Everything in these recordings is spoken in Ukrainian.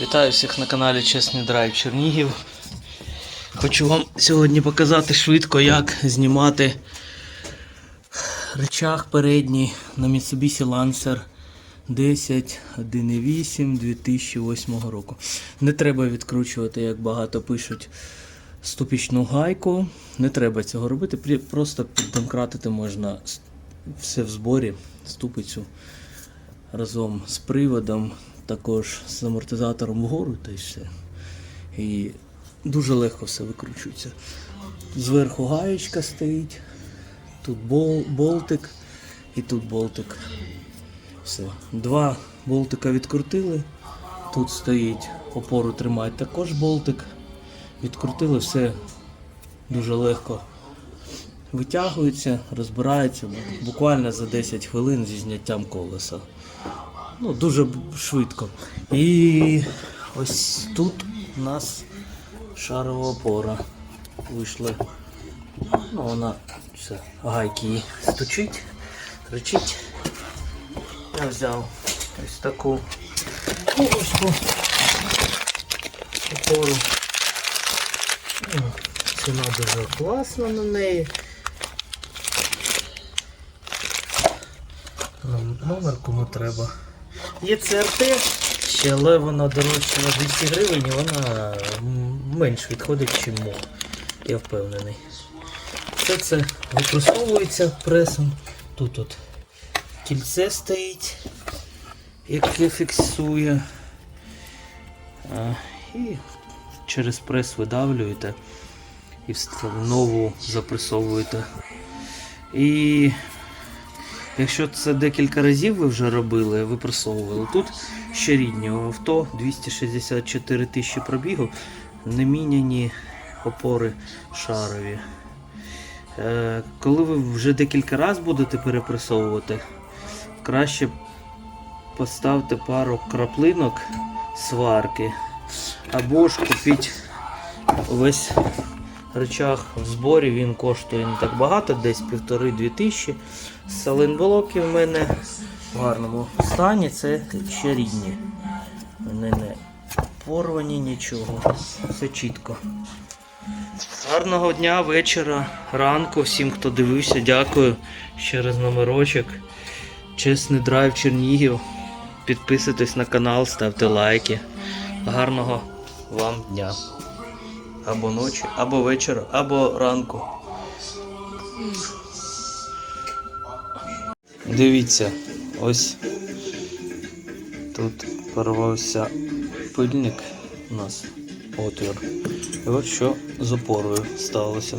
Вітаю всіх на каналі Чесний Драйв Чернігів. Хочу вам сьогодні показати швидко, як знімати речах передній на Mitsubishi Lancer 10 1.8 2008 року. Не треба відкручувати, як багато пишуть, ступічну гайку. Не треба цього робити. Просто піддомкратити можна все в зборі, ступицю разом з приводом, також з амортизатором вгору та й все. І дуже легко все викручується. Зверху гаєчка стоїть, тут бол, болтик і тут болтик. Все. Два болтика відкрутили. Тут стоїть опору тримати також болтик. Відкрутили все дуже легко витягується, розбирається буквально за 10 хвилин зі зняттям колеса. Ну, дуже швидко. І ось тут у нас шарова опора. Вийшли. Ну, вона все, гайки її стучить, кричить. Я взяв ось таку колоску. Опору. Ну, Ціна дуже класна на неї. Номер кому треба. Є CRT, ще, але вона дорожча на 200 гривень і вона менш відходить, ніж мох. Я впевнений. Все це використовується пресом. Тут от кільце стоїть, яке фіксує. І через прес видавлюєте і нову запресовуєте. І якщо це декілька разів ви вже робили, випресовували, тут ще рідні авто 264 тисячі пробігу, не міняні опори шарові. Е, коли ви вже декілька разів будете перепресовувати, краще поставте пару краплинок сварки або ж купіть весь речах в зборі він коштує не так багато, десь півтори-дві тисячі. Саленблоки в мене в гарному стані, це ще рідні. Вони не порвані нічого. Все чітко. Гарного дня, вечора, ранку всім, хто дивився, дякую. Ще раз номерочок. Чесний драйв Чернігів. Підписуйтесь на канал, ставте лайки. Гарного вам дня або ночі, або вечора, або ранку. Дивіться, ось тут порвався пильник у нас отвір. І от що з опорою сталося.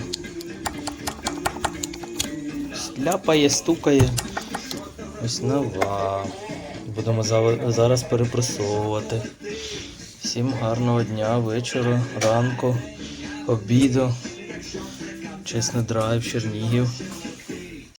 Ляпає, стукає. Ось нова. Будемо зараз перепресовувати. Всім гарного дня, вечора, ранку, обіду. Чесний драйв, Чернігів.